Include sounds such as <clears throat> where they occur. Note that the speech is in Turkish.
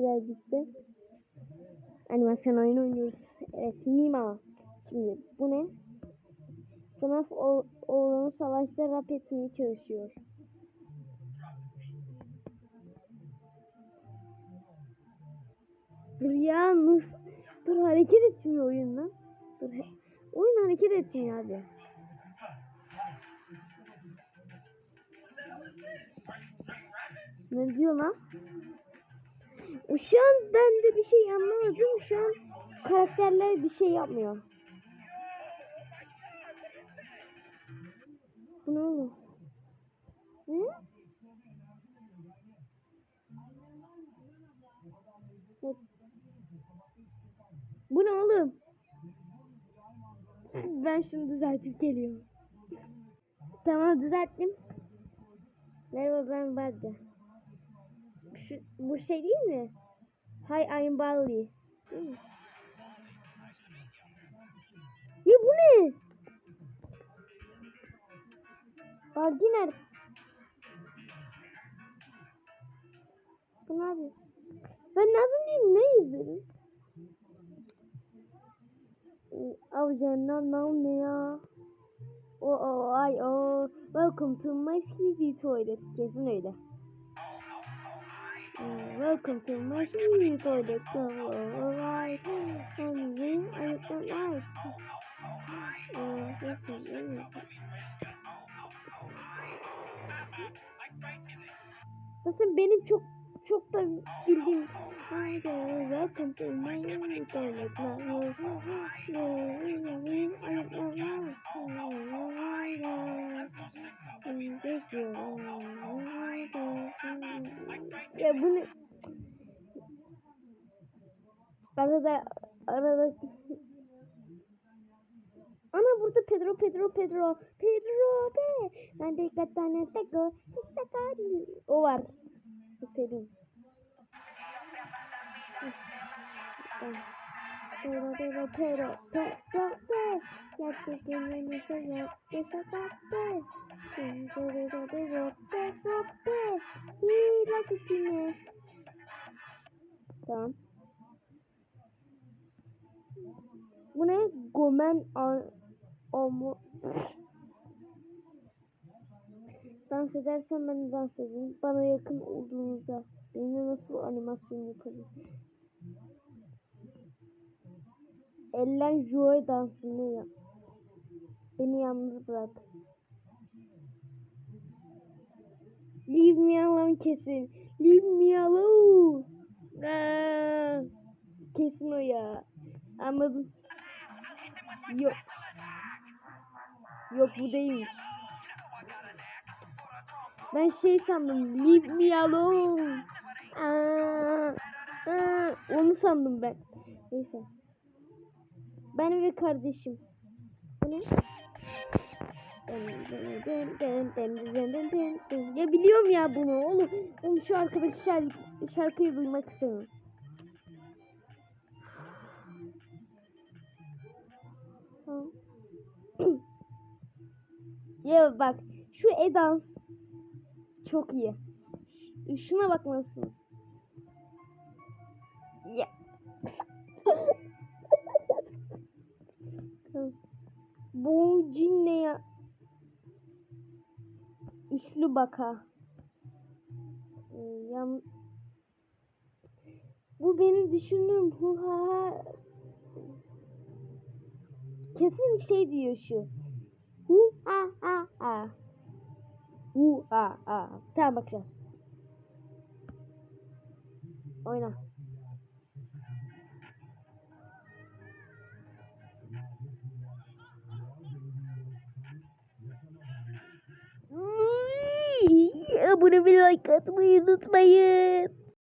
birazcık da. Animasyon oyunu oynuyoruz. Evet Mima. Şimdi bu ne? FNAF oğlanı savaşta rap etmeye çalışıyor. Dur ya Nus. Dur hareket etmiyor oyun lan. Dur. Oyun hareket etmiyor abi. Ne diyor lan? Şu an ben de bir şey anlamadım. Şu an karakterler bir şey yapmıyor. Bu ne oğlum? Ne? Ne? Bu ne oğlum? Ben şunu düzeltip geliyorum. Tamam düzelttim. Merhaba ben Badde. Şu, bu şey değil mi? Hi I'm Bali. Ya bu ne? Bagi nerede? Bu ne yapıyor? Ben ne yapayım ne izledim? Avcından nam ne ya? O o ay o. Welcome to my sleepy toilet. Kesin öyle. Welcome to my sleepy toilet. So alright. I'm in I don't like. Uh, this is it. Zaten benim çok çok da bildiğim welcome to my sleepy toilet. Ya bunu arada arada Ana burada Pedro Pedro Pedro. Pedro be. Ben de dikkat tane tego o var söyleyeyim Pero, pero, pero, pero, pero, ya te tiene mi sello, esa parte. Pero, Tamam. Bu ne? Gomen Omo. Dans edersen ben dans edeyim. Bana yakın olduğunuzda benimle nasıl animasyon yaparım? Ellen Joy dansını yap. Beni yalnız bırak. Leave me alone kesin. Leave me alone. Aa, kesin o ya. Anladım. Yok. Yok bu değilmiş. Ben şey sandım. Leave me alone. Aa, aa, onu sandım ben. Neyse. Ben ve kardeşim. Bu ne? Ya biliyorum ya bunu oğlum. Oğlum şu arkadaki şarkı, şarkıyı duymak istemiyorum. <clears throat> ya bak şu Edans çok iyi. Şuna bakmalısın. Ya. <laughs> Bu cin ne ya? Üçlü baka. Ee, yan... Bu benim düşündüğüm hu ha ha. Kesin şey diyor şu. Hu ha ha ha. Hu ha ha. Tamam bakacağız. Oyna. Abone ve like atmayı unutmayın.